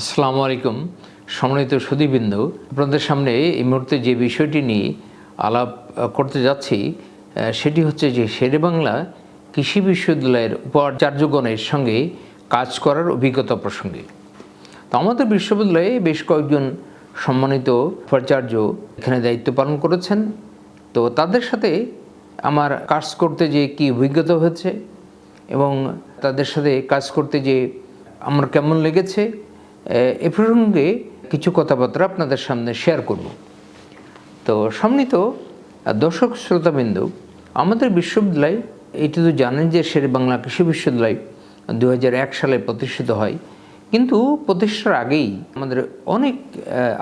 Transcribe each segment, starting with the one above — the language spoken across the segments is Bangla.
আসসালামু আলাইকুম, সম্মানিত সুদীবৃন্দ আপনাদের সামনে এই মুহূর্তে যে বিষয়টি নিয়ে আলাপ করতে যাচ্ছি সেটি হচ্ছে যে শেরে বাংলা কৃষি বিশ্ববিদ্যালয়ের উপাচার্যগণের সঙ্গে কাজ করার অভিজ্ঞতা প্রসঙ্গে। তো আমাদের বিশ্ববিদ্যালয়ে বেশ কয়েকজন সম্মানিত উপাচার্য এখানে দায়িত্ব পালন করেছেন। তো তাদের সাথে আমার কাজ করতে যে কি অভিজ্ঞতা হয়েছে এবং তাদের সাথে কাজ করতে যে আমার কেমন লেগেছে এ প্রসঙ্গে কিছু কথাবার্তা আপনাদের সামনে শেয়ার করব। তো সম্মিলিত দর্শক শ্রোতাবিন্দু, আমাদের বিশ্ববিদ্যালয়, এটি তো জানেন যে শের বাংলা কৃষি বিশ্ববিদ্যালয় দু হাজার এক সালে প্রতিষ্ঠিত হয়। কিন্তু প্রতিষ্ঠার আগেই আমাদের অনেক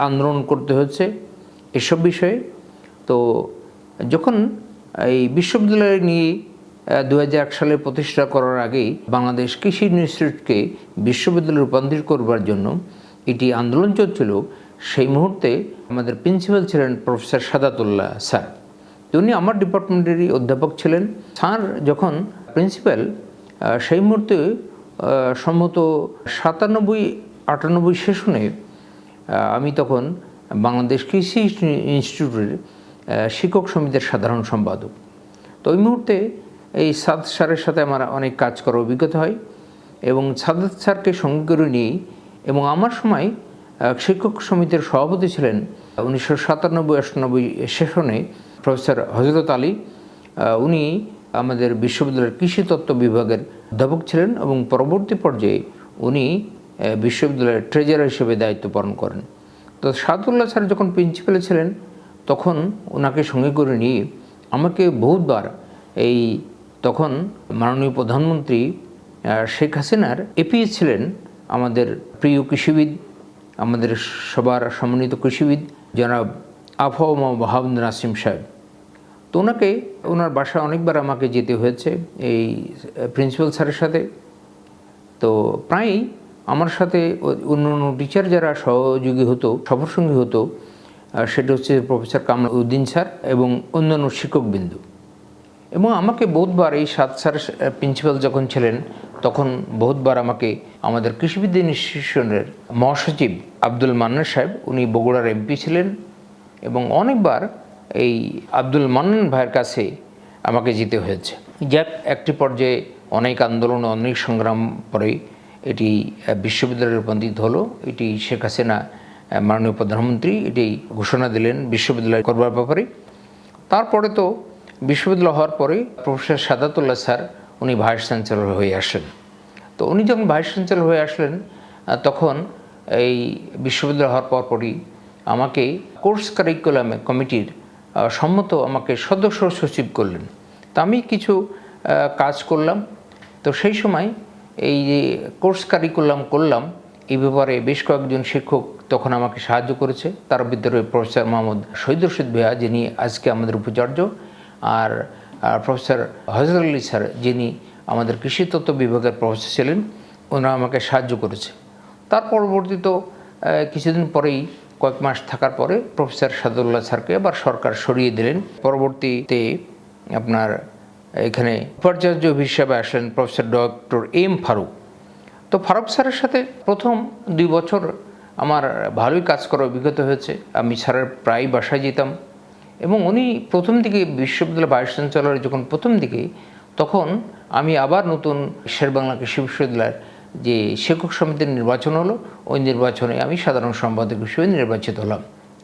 আন্দোলন করতে হচ্ছে এসব বিষয়ে। তো যখন এই বিশ্ববিদ্যালয় নিয়ে দু হাজার এক সালে প্রতিষ্ঠা করার আগেই বাংলাদেশ কৃষি ইনস্টিটিউটকে বিশ্ববিদ্যালয়ে রূপান্তরিত করবার জন্য এটি আন্দোলন চলছিল। সেই মুহূর্তে আমাদের প্রিন্সিপাল ছিলেন প্রফেসর সাদাতুল্লাহ স্যার। উনি আমার ডিপার্টমেন্টেরই অধ্যাপক ছিলেন। স্যার যখন প্রিন্সিপাল সেই মুহূর্তে সম্ভবত সাতানব্বই, আটানব্বই সেশনে আমি তখন বাংলাদেশ কৃষি ইনস্টিটিউটের শিক্ষক সমিতির সাধারণ সম্পাদক। তো ওই মুহূর্তে এই সাদ স্যারের সাথে আমার অনেক কাজ করার অভিজ্ঞতা হয় এবং সাদাত স্যারকে সঙ্গে করে নিয়েই এবং আমার সময় শিক্ষক সমিতির সভাপতি ছিলেন উনিশশো সাতানব্বই আটানব্বই সেশনে প্রফেসর হজরত আলী। উনি আমাদের বিশ্ববিদ্যালয়ের কৃষিতত্ত্ব বিভাগের অধ্যাপক ছিলেন এবং পরবর্তী পর্যায়ে উনি বিশ্ববিদ্যালয়ের ট্রেজারার হিসেবে দায়িত্ব পালন করেন। তো সাদুল্লাহ স্যার যখন প্রিন্সিপালে ছিলেন, তখন ওনাকে সঙ্গে করে নিয়ে আমাকে বহুতবার এই তখন মাননীয় প্রধানমন্ত্রী শেখ হাসিনার এপিএস ছিলেন আমাদের প্রিয় কৃষিবিদ, আমাদের সবার সম্মানিত কৃষিবিদ, জনাব আফাওমা বাহাবুদ নাসিম সাহেব। তো ওনাকে, ওনার বাসায় অনেকবার আমাকে যেতে হয়েছে, এই প্রিন্সিপাল স্যারের সাথে। তো প্রায়ই আমার সাথে অন্য অন্য টিচার যারা সহযোগী হতো, সফরসঙ্গী হতো সেটা হচ্ছে প্রফেসর কামল উদ্দিন স্যার এবং অন্যান্য শিক্ষকবিন্দু। এবং আমাকে বহুতবার এই সাত স্যার প্রিন্সিপাল যখন ছিলেন, তখন বহুতবার আমাকে আমাদের কৃষিবিদ্যা ইনস্টিটিউশনের মহাসচিব আব্দুল মান্নান সাহেব, উনি বগুড়ার এমপি ছিলেন এবং অনেকবার এই আব্দুল মান্নান ভাইয়ের কাছে আমাকে যেতে হয়েছে। যাক, একটি পর্যায়ে অনেক আন্দোলন, অনেক সংগ্রাম পরে এটি বিশ্ববিদ্যালয়ে রূপান্তরিত হলো। এটি শেখ হাসিনা মাননীয় প্রধানমন্ত্রী, এটি ঘোষণা দিলেন বিশ্ববিদ্যালয় করবার ব্যাপারে। তারপরে তো বিশ্ববিদ্যালয় হওয়ার পরে প্রফেসর সাদাতুল্লাহ স্যার উনি ভাইস চ্যান্সেলর হয়ে আসেন। তো উনি যখন ভাইস চ্যান্সেলর হয়ে আসলেন তখন এই বিশ্ববিদ্যালয় হওয়ার পরপরই আমাকে কোর্স কারিকুলামে কমিটির সম্মত আমাকে সদস্য সচিব করলেন। তা আমি কিছু কাজ করলাম। তো সেই সময় এই যে কোর্স কারিকুলাম করলাম, এই ব্যাপারে বেশ কয়েকজন শিক্ষক তখন আমাকে সাহায্য করেছে। তার ভিতরে প্রফেসর মোহাম্মদ শহীদ রশিদ ভেয়া যিনি আজকে আমাদের উপাচার্য আর প্রফেসর হজরত আলী স্যার, যিনি আমাদের কৃষিতত্ত্ব বিভাগের প্রফেসর ছিলেন, ওনারা আমাকে সাহায্য করেছে। তার পরবর্তীত কিছুদিন পরেই, কয়েক মাস থাকার পরে প্রফেসর সাদুল্লাহ স্যারকে আবার সরকার সরিয়ে দিলেন। পরবর্তীতে আপনার এখানে উপাচার্য হিসাবে আসলেন প্রফেসর ডক্টর এম ফারুক। তো ফারুক স্যারের সাথে প্রথম দুই বছর আমার ভালোই কাজ করার অভিজ্ঞতা হয়েছে। আমি স্যারের প্রায় বাসায় যেতাম। এবং উনি প্রথম দিকে বিশ্ববিদ্যালয় ভাইস চ্যান্সেলর যখন প্রথম দিকে, তখন আমি আবার নতুন শেরবাংলা কৃষি বিশ্ববিদ্যালয়ের যে শিক্ষক সমিতির নির্বাচন হলো, ওই নির্বাচনে আমি সাধারণ সম্পাদক হিসেবে নির্বাচিত হলাম।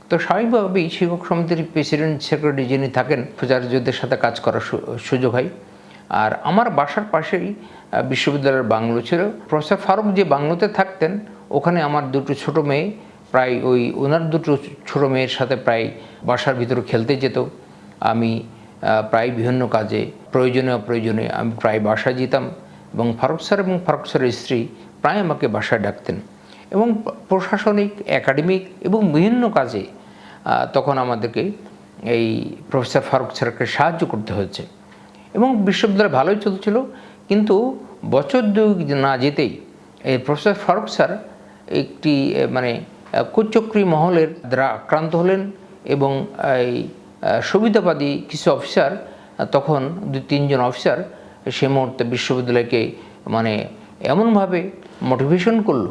তো স্বাভাবিকভাবেই শিক্ষক সমিতির প্রেসিডেন্ট সেক্রেটারি যিনি থাকেন প্রচার্যদের সাথে কাজ করার সুযোগ হয়। আর আমার বাসার পাশেই বিশ্ববিদ্যালয়ের বাংলো ছিল। প্রফেসর ফারুক যে বাংলোতে থাকতেন, ওখানে আমার দুটো ছোট মেয়ে, প্রায় ওই ওনার দুটো ছোট মেয়ের সাথে প্রায় বাসার ভিতরে খেলতে যেত। আমি প্রায় বিভিন্ন কাজে, প্রয়োজনে অপ্রয়োজনে আমি প্রায় বাসায় যেতাম এবং ফারুক স্যার এবং ফারুক স্যারের স্ত্রী প্রায় আমাকে বাসায় ডাকতেন এবং প্রশাসনিক, একাডেমিক এবং বিভিন্ন কাজে তখন আমাদেরকে এই প্রফেসর ফারুক স্যারকে সাহায্য করতে হয়েছে এবং বিশ্ববিদ্যালয় ভালোই চলছিল। কিন্তু বছর দুই না যেতেই এই প্রফেসর ফারুক স্যার একটি মানে কুচক্রী মহলের দ্বারা আক্রান্ত হলেন। এবং এই সুবিধাবাদী কিছু অফিসার, তখন দুই তিনজন অফিসার সে মুহূর্তে বিশ্ববিদ্যালয়কে মানে এমনভাবে মোটিভেশন করল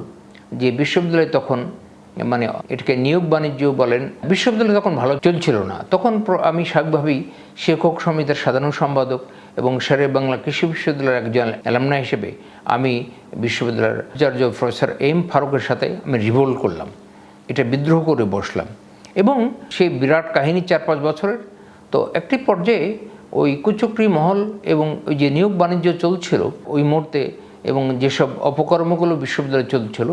যে বিশ্ববিদ্যালয় তখন মানে এটাকে নিয়োগ বাণিজ্য বলেন, বিশ্ববিদ্যালয় তখন ভালো চলছিল না। তখন আমি স্বাভাবিকভাবেই শিক্ষক সমিতির সাধারণ সম্পাদক এবং শেরে বাংলা কৃষি বিশ্ববিদ্যালয়ের একজন অ্যালামনা হিসেবে আমি বিশ্ববিদ্যালয়ের আচার্য প্রফেসর এম ফারুকের সাথে আমি রিভোল্ট করলাম। এটা বিদ্রোহ করে বসলাম। এবং সেই বিরাট কাহিনী চার পাঁচ বছরের। তো একটি পর্যায়ে ওই কুচক্রি মহল এবং ওই যে নিয়োগ বাণিজ্য চলছিল ওই মুহূর্তে এবং যেসব অপকর্মগুলো বিশ্ববিদ্যালয়ে চলছিল,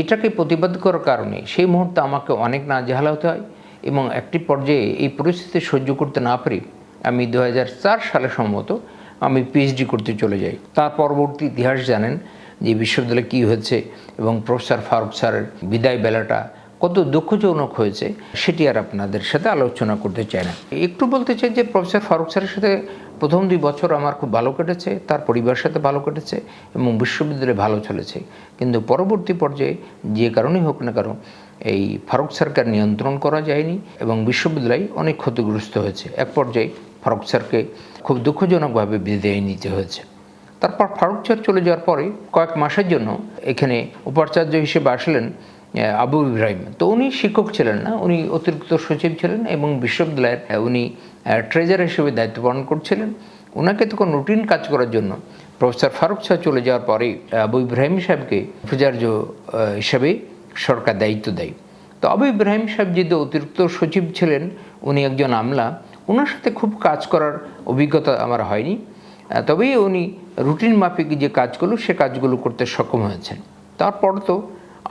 এটাকে প্রতিবাদ করার কারণে সেই মুহূর্তে আমাকে অনেক নাজেহাল হতে হয় এবং একটি পর্যায়ে এই পরিস্থিতি সহ্য করতে না পেরে আমি দু হাজার চার সালে সম্ভবত আমি পিএইচডি করতে চলে যাই। তার পরবর্তী ইতিহাস জানেন যে বিশ্ববিদ্যালয়ে কী হয়েছে এবং প্রফেসর ফারুক স্যারের বিদায় বেলাটা কত দুঃখজনক হয়েছে, সেটি আর আপনাদের সাথে আলোচনা করতে চাই না। একটু বলতে চাই যে প্রফেসর ফারুক স্যারের সাথে প্রথম দুই বছর আমার খুব ভালো কেটেছে, তার পরিবারের সাথে ভালো কেটেছে এবং বিশ্ববিদ্যালয়ে ভালো চলেছে। কিন্তু পরবর্তী পর্যায়ে যে কারণেই হোক না কারণ এই ফারুক স্যারকে নিয়ন্ত্রণ করা যায়নি এবং বিশ্ববিদ্যালয় অনেক ক্ষতিগ্রস্ত হয়েছে। এক পর্যায়ে ফারুক স্যারকে খুব দুঃখজনকভাবে বিদায় নিতে হয়েছে। তারপর ফারুক স্যার চলে যাওয়ার পরে কয়েক মাসের জন্য এখানে উপাচার্য হিসেবে আসলেন আবু ইব্রাহিম। তো উনি শিক্ষক ছিলেন না, উনি অতিরিক্ত সচিব ছিলেন এবং বিশ্ববিদ্যালয়ের উনি ট্রেজার হিসেবে দায়িত্ব পালন করছিলেন। ওনাকে তখন রুটিন কাজ করার জন্য প্রফেসর ফারুক স্যার চলে যাওয়ার পরে আবু ইব্রাহিম সাহেবকে উপাচার্য হিসেবে সরকার দায়িত্ব দেয়। তো আবু ইব্রাহিম সাহেব যেহেতু অতিরিক্ত সচিব ছিলেন, উনি একজন আমলা ওনার সাথে খুব কাজ করার অভিজ্ঞতা আমার হয়নি। তবেই উনি রুটিন মাফিক যে কাজগুলো, সে কাজগুলো করতে সক্ষম হয়েছেন। তারপর তো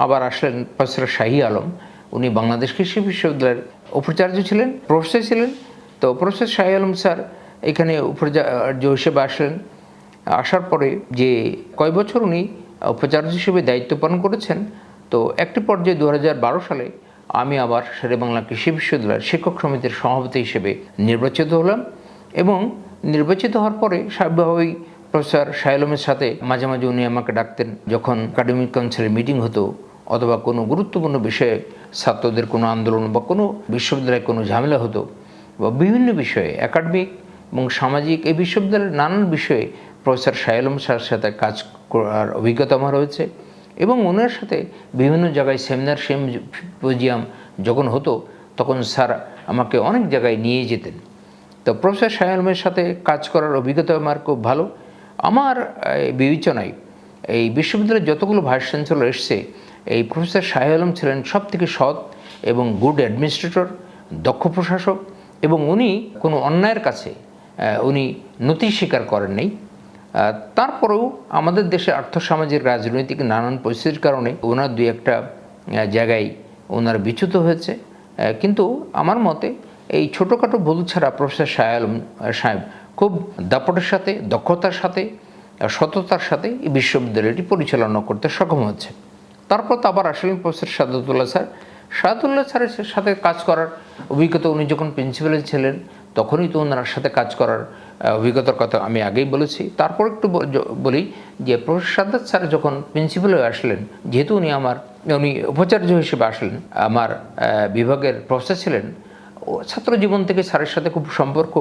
আবার আসলেন প্রফেসর শাহী আলম। উনি বাংলাদেশ কৃষি বিশ্ববিদ্যালয়ের উপাচার্য ছিলেন, প্রফেসর ছিলেন। তো প্রফেসর শাহী আলম স্যার এখানে উপাচার্য হিসেবে আসলেন। আসার পরে যে কয় বছর উনি উপাচার্য হিসেবে দায়িত্ব পালন করেছেন, তো একটি পর্যায়ে দু হাজার বারো সালে আমি আবার শেরেবাংলা কৃষি বিশ্ববিদ্যালয়ের শিক্ষক সমিতির সভাপতি হিসেবে নির্বাচিত হলাম এবং নির্বাচিত হওয়ার পরে স্বাভাবিকভাবেই প্রফেসর শাইলমের সাথে মাঝে মাঝে উনি আমাকে ডাকতেন যখন একাডেমিক কাউন্সিলের মিটিং হতো অথবা কোনো গুরুত্বপূর্ণ বিষয়ে ছাত্রদের কোনো আন্দোলন বা কোনো বিশ্ববিদ্যালয়ে কোনো ঝামেলা হতো বা বিভিন্ন বিষয়ে একাডেমিক এবং সামাজিক এই বিশ্ববিদ্যালয়ের নানান বিষয়ে প্রফেসর শায়লম স্যার সাথে কাজ করার অভিজ্ঞতা আমার রয়েছে এবং ওনার সাথে বিভিন্ন জায়গায় সেমিনার সিম্পোজিয়াম যখন হতো তখন স্যার আমাকে অনেক জায়গায় নিয়ে যেতেন। তো প্রফেসর শায়ালমের সাথে কাজ করার অভিজ্ঞতা আমার খুব ভালো। আমার বিবেচনায় এই বিশ্ববিদ্যালয়ের যতগুলো ভাইস চ্যান্সেলর এসছে, এই প্রফেসর শাহ আলম ছিলেন সব থেকে সৎ এবং গুড অ্যাডমিনিস্ট্রেটর, দক্ষ প্রশাসক এবং উনি কোনো অন্যায়ের কাছে উনি নতি স্বীকার করেন নাই। তারপরেও আমাদের দেশে আর্থসামাজিক রাজনৈতিক নানান পরিস্থিতির কারণে ওনার দুই একটা জায়গায় ওনার বিচ্যুত হয়েছে। কিন্তু আমার মতে এই ছোটোখাটো ভুল ছাড়া প্রফেসর শাহ আলম সাহেব খুব দাপটের সাথে, দক্ষতার সাথে সততার সাথে এই বিশ্ববিদ্যালয়টি পরিচালনা করতে সক্ষম হচ্ছে। তারপর তো আবার আসলেন প্রফেসর সাদুল্লাহ স্যার। সাদুল্লাহ স্যারের সাথে কাজ করার অভিজ্ঞতা, উনি যখন প্রিন্সিপালে ছিলেন, তখনই তো ওনার সাথে কাজ করার অভিজ্ঞতার কথা আমি আগেই বলেছি। তারপর একটু বলি যে প্রফেসর সাদ্দাত স্যার যখন প্রিন্সিপাল হয়ে আসলেন, যেহেতু উনি আমার, উনি উপাচার্য হিসেবে আসলেন, আমার বিভাগের প্রফেসর ছিলেন ছাত্র জীবন থেকে স্যারের সাথে খুব সম্পর্ক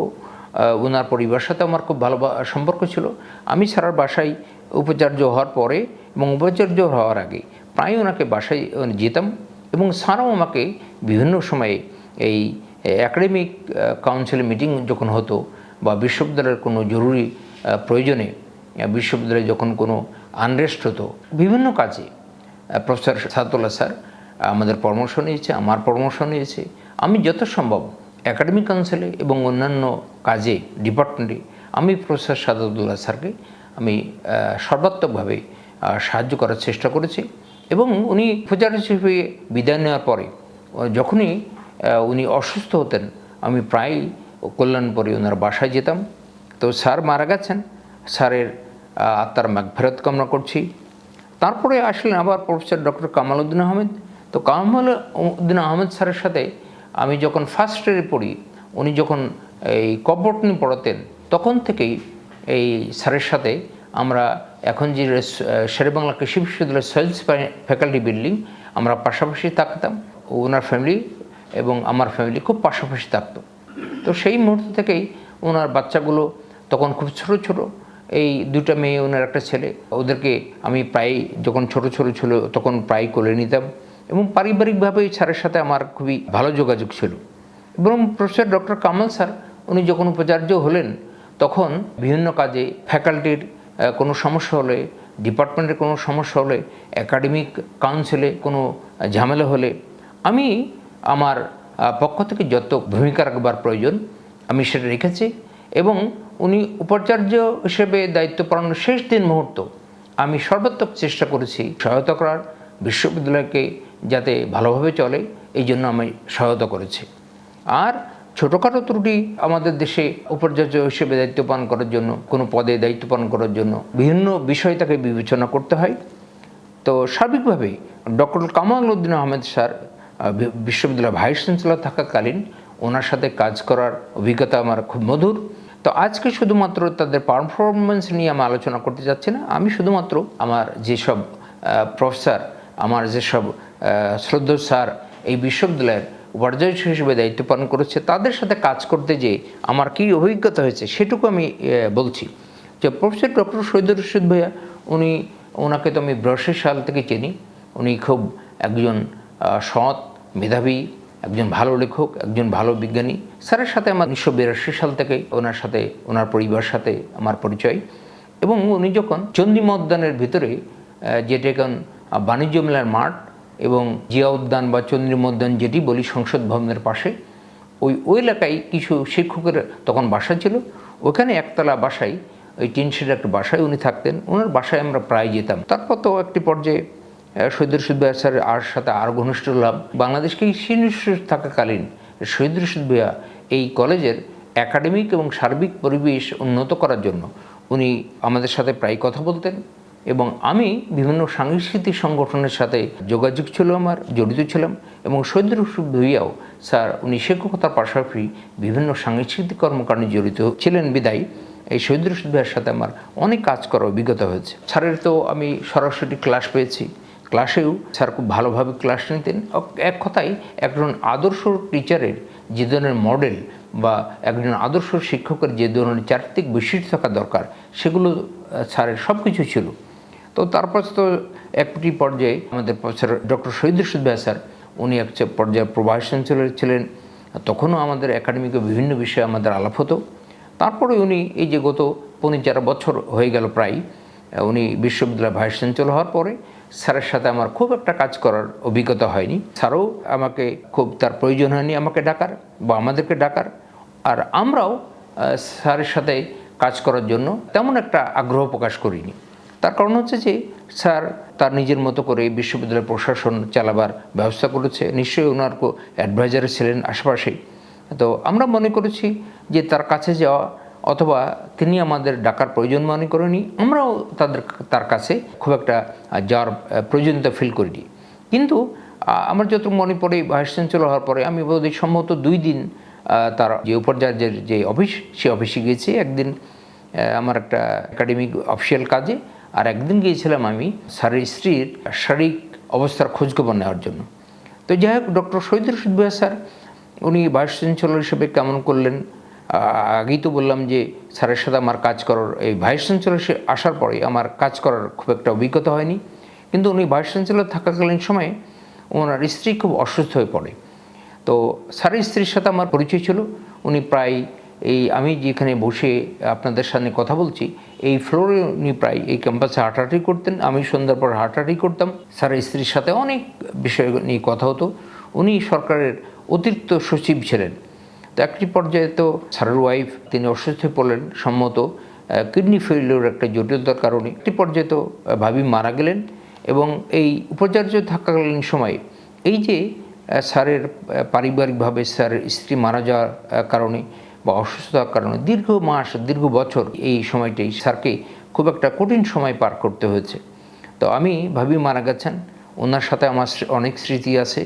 ওনার পরিবারের সাথে আমার খুব ভালো সম্পর্ক ছিল। আমি স্যারের বাসায় উপাচার্য হওয়ার পরে এবং উপাচার্য হওয়ার আগে প্রায় ওনাকে বাসায় যেতাম এবং স্যারও আমাকে বিভিন্ন সময়ে এই একাডেমিক কাউন্সিল মিটিং যখন হতো বা বিশ্ববিদ্যালয়ের কোনো জরুরি প্রয়োজনে বিশ্ববিদ্যালয়ে যখন কোনো আনরেস্ট হতো, বিভিন্ন কাজে প্রফেসর সাদুল্লাহ স্যার আমাদের পরামর্শ নিয়েছে, আমার পরামর্শ নিয়েছে। আমি যত সম্ভব একাডেমিক কাউন্সিলে এবং অন্যান্য কাজে ডিপার্টমেন্টে আমি প্রফেসর সাদুল্লাহ স্যারকে আমি সর্বাত্মকভাবে সাহায্য করার চেষ্টা করেছি এবং উনি প্রচার হিসেবে বিদায় নেওয়ার পরে যখনই উনি অসুস্থ হতেন, আমি প্রায়ই কল্যাণপুরে ওনার বাসায় যেতাম। তো স্যার মারা গেছেন, স্যারের আত্মার মাগফেরত কামনা করছি। তারপরে আসলেন আবার প্রফেসর ডক্টর কামাল উদ্দিন আহমেদ। তো কামাল উদ্দিন আহমেদ স্যারের সাথে আমি যখন ফার্স্ট ইয়ারে পড়ি, উনি যখন এই কবটনি পড়াতেন, তখন থেকেই এই স্যারের সাথে আমরা এখন যে শেরেবাংলা কৃষি বিশ্ববিদ্যালয়ের সেলস ফ্যাকাল্টি বিল্ডিং আমরা পাশাপাশি থাকতাম। ওনার ফ্যামিলি এবং আমার ফ্যামিলি খুব পাশাপাশি থাকতো। তো সেই মুহূর্ত থেকেই ওনার বাচ্চাগুলো তখন খুব ছোট ছোট। এই দুটা মেয়ে, ওনার একটা ছেলে, ওদেরকে আমি প্রায় যখন ছোট ছোট ছিল, তখন প্রায় কোলে নিতাম। এবং পারিবারিকভাবে এই স্যারের সাথে আমার খুবই ভালো যোগাযোগ ছিল। এবং প্রফেসর ডক্টর কামাল স্যার, উনি যখন উপাচার্য হলেন, তখন বিভিন্ন কাজে, ফ্যাকাল্টির কোনো সমস্যা হলে, ডিপার্টমেন্টের কোনো সমস্যা হলে, একাডেমিক কাউন্সিলে কোনো ঝামেলা হলে, আমি আমার পক্ষ থেকে যত ভূমিকা রাখবার প্রয়োজন, আমি সেটা রেখেছি এবং উনি উপাচার্য হিসেবে দায়িত্ব পালনের শেষ দিন মুহূর্ত আমি সর্বাত্মক চেষ্টা করেছি সহায়তা করার, বিশ্ববিদ্যালয়কে যাতে ভালোভাবে চলে, এই জন্য আমি সহায়তা করেছি। আর ছোটোখাটো ত্রুটি আমাদের দেশে উপাচার্য হিসেবে দায়িত্ব পালন করার জন্য, কোনো পদে দায়িত্ব পালন করার জন্য বিভিন্ন বিষয় তাকে বিবেচনা করতে হয়। তো সার্বিকভাবে ডক্টর কামাল উদ্দিন আহমেদ স্যার বিশ্ববিদ্যালয়ের ভাইস চ্যান্সেলর থাকাকালীন ওনার সাথে কাজ করার অভিজ্ঞতা আমার খুব মধুর। তো আজকে শুধুমাত্র তাদের পারফরমেন্স নিয়ে আমি আলোচনা করতে যাচ্ছি না, আমি শুধুমাত্র আমার যেসব প্রফেসর আমার যেসব শ্রদ্ধ স্যার এই বিশ্ববিদ্যালয়ের উপার্জক হিসেবে দায়িত্ব পালন করেছে, তাদের সাথে কাজ করতে যে আমার কী অভিজ্ঞতা হয়েছে সেটুকু আমি বলছি। যে প্রফেসর ডক্টর সৈয়দুর রশিদ ভাইয়া, উনি, ওনাকে তো আমি ব্রশের সাল থেকে চিনি। উনি খুব একজন সৎ মেধাবী, একজন ভালো লেখক, একজন ভালো বিজ্ঞানী। স্যারের সাথে আমার উনিশশো বিরাশি সাল থেকে ওনার সাথে, ওনার পরিবারের সাথে আমার পরিচয়। এবং উনি যখন চন্দ্রিমা উদ্যানের ভিতরে যেটা এখন বাণিজ্য মেলার মাঠ এবং জিয়া উদ্যান বা চন্দ্রিমা উদ্যান যেটি বলি সংসদ ভবনের পাশে, ওই ওই এলাকায় কিছু শিক্ষকের তখন বাসা ছিল। ওখানে একতলা বাসায়, ওই টিনশের একটা বাসায় উনি থাকতেন। ওনার বাসায় আমরা প্রায় যেতাম। তারপর তো একটি পর্যায়ে শহীদ রশিদ ভাইয়া স্যার আর সাথে আর ঘনিষ্ঠ হলাম বাংলাদেশকে শীর্ষ থাকাকালীন শহীদ রশিদ ভাইয়া এই কলেজের একাডেমিক এবং সার্বিক পরিবেশ উন্নত করার জন্য উনি আমাদের সাথে প্রায় কথা বলতেন। এবং আমি বিভিন্ন সাংস্কৃতিক সংগঠনের সাথে যোগাযোগ ছিল আমার, জড়িত ছিলাম এবং রশিদ ভুইয়াও স্যার, উনি শিক্ষকতার পাশাপাশি বিভিন্ন সাংস্কৃতিক কর্মকাণ্ডে জড়িত ছিলেন বিদায়। এই রশিদ ভাইয়ের সাথে আমার অনেক কাজ করার অভিজ্ঞতা হয়েছে। স্যারের তো আমি সরাসরি ক্লাস পেয়েছি। ক্লাসেও স্যার খুব ভালোভাবে ক্লাস নিতেন। এক কথায় একজন আদর্শ টিচারের যে ধরনের মডেল বা একজন আদর্শ শিক্ষকের যে ধরনের চারিত্রিক বৈশিষ্ট্য থাকা দরকার, সেগুলো স্যারের সব কিছু ছিল। তো তারপর তো একটি পর্যায়ে আমাদের প্রফেসর ডক্টর শহীদ রশিদ ভাই স্যার, উনি এক পর্যায়ে প্রভাস চ্যান্সেলর ছিলেন। তখনও আমাদের একাডেমিকে বিভিন্ন বিষয়ে আমাদের আলাপ হতো। তারপরে উনি এই যে গত পনেরো চার বছর হয়ে গেল প্রায় উনি বিশ্ববিদ্যালয় ভাইস চ্যান্সেলর হওয়ার পরে স্যারের সাথে আমার খুব একটা কাজ করার অভিজ্ঞতা হয়নি। স্যারও আমাকে খুব তার প্রয়োজন হয়নি আমাকে ডাকার বা আমাদেরকে ডাকার। আর আমরাও স্যারের সাথে কাজ করার জন্য তেমন একটা আগ্রহ প্রকাশ করিনি। তার কারণ হচ্ছে যে, স্যার, তার নিজের মতো করে বিশ্ববিদ্যালয় প্রশাসন চালাবার ব্যবস্থা করেছে। নিশ্চয়ই ওনার অ্যাডভাইজারে ছিলেন আশেপাশেই তো আমরা মনে করেছি যে, তার কাছে যাওয়া অথবা তিনি আমাদের ডাকার প্রয়োজন মনে করেনি, আমরাও তাদের তার কাছে খুব একটা যাওয়ার প্রয়োজনীয়তা ফিল করিনি। কিন্তু আমার যত মনে পড়ে ভাইস চ্যান্সেলর হওয়ার পরে আমি বোধহয় সম্ভবত দুই দিন তার যে উপাচার্যের যে অফিস, সে অফিসে গিয়েছি। একদিন আমার একটা একাডেমিক অফিসিয়াল কাজে আর একদিন গিয়েছিলাম আমি স্যারের স্ত্রীর শারীরিক অবস্থার খোঁজখবর নেওয়ার জন্য। তো যাই হোক, ডক্টর শহীদ রশিদ ভাইয়া স্যার, উনি ভাইস চ্যান্সেলর হিসেবে কেমন করলেন? আগেই তো বললাম যে স্যারের সাথে আমার কাজ করার, এই ভাইস চ্যান্সেলর আসার পরে আমার কাজ করার খুব একটা অভিজ্ঞতা হয়নি। কিন্তু উনি ভাইস চ্যান্সেলর থাকাকালীন সময়ে ওনার স্ত্রী খুব অসুস্থ হয়ে পড়ে। তো স্যারের স্ত্রীর সাথে আমার পরিচয় ছিল। উনি প্রায় এই আমি যেখানে বসে আপনাদের সামনে কথা বলছি, এই ফ্লোরে উনি প্রায় এই ক্যাম্পাসে হাঁটাহাঁটি করতেন, আমি সন্ধ্যার পর হাঁটাহাঁটি করতাম। স্যারের স্ত্রীর সাথে অনেক বিষয় নিয়ে কথা হতো। উনি সরকারের অতিরিক্ত সচিব ছিলেন। তো একটি পর্যায়ে তো স্যারের ওয়াইফ তিনি অসুস্থ পড়লেন। সম্মত কিডনি ফেলিওর একটা জটিলতার কারণে। একটি পর্যায়ে তো ভাবি মারা গেলেন এবং এই উপাচার্য থাকাকালীন সময়ে এই যে স্যারের পারিবারিকভাবে স্যারের স্ত্রী মারা যাওয়ার কারণে বা অসুস্থতার কারণে দীর্ঘ মাস, দীর্ঘ বছর এই সময়টাই স্যারকে খুব একটা কঠিন সময় পার করতে হয়েছে। তো আমি ভাবি মারা গেছেন, ওনার সাথে আমার অনেক স্মৃতি আছে,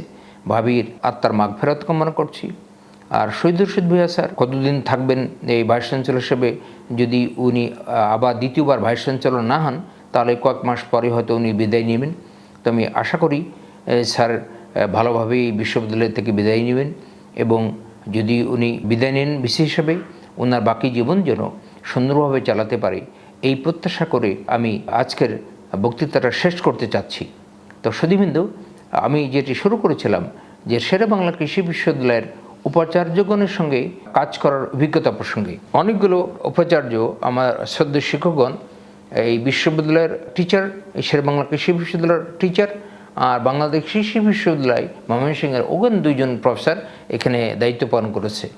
ভাবির আত্মার মাগ ফেরত কামনা করছি। আর শহীদ রশিদ ভূয়া স্যার কতদিন থাকবেন এই ভাইস চ্যান্সেলর হিসেবে, যদি উনি আবার দ্বিতীয়বার ভাইস চ্যান্সেলর না হন, তাহলে কয়েক মাস পরে হয়তো উনি বিদায় নেবেন। তো আমি আশা করি স্যার ভালোভাবেই বিশ্ববিদ্যালয় থেকে বিদায় নেবেন এবং যদি উনি বিদায় নেন, বিশেষ হিসেবে ওনার বাকি জীবন যেন সুন্দরভাবে চালাতে পারে, এই প্রত্যাশা করে আমি আজকের বক্তৃতাটা শেষ করতে চাচ্ছি। তো সুদীবিন্দু আমি যেটি শুরু করেছিলাম যে শেরে বাংলা কৃষি বিশ্ববিদ্যালয়ের উপাচার্যগণের সঙ্গে কাজ করার অভিজ্ঞতা প্রসঙ্গে। অনেকগুলো উপাচার্য, আমার সদ্য শিক্ষকগণ, এই বিশ্ববিদ্যালয়ের টিচার এই শেরে বাংলা কৃষি বিশ্ববিদ্যালয়ের টিচার আর বাংলাদেশ কৃষি বিশ্ববিদ্যালয় ময়মনসিংহের ওগেন দুইজন প্রফেসর এখানে দায়িত্ব পালন করেছে।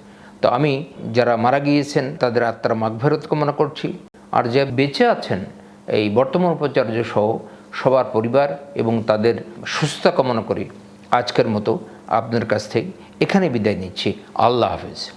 তো আমি যারা মারা গিয়েছেন, তাদের আত্মার মাগফেরত কামনা করছি। আর যে বেঁচে আছেন, এই বর্তমান উপাচার্য সহ সবার পরিবার এবং তাদের সুস্থতা কামনা করি। আজকের মতো আপনার কাছ থেকে এখানে বিদায় নিচ্ছি। আল্লাহ হাফেজ।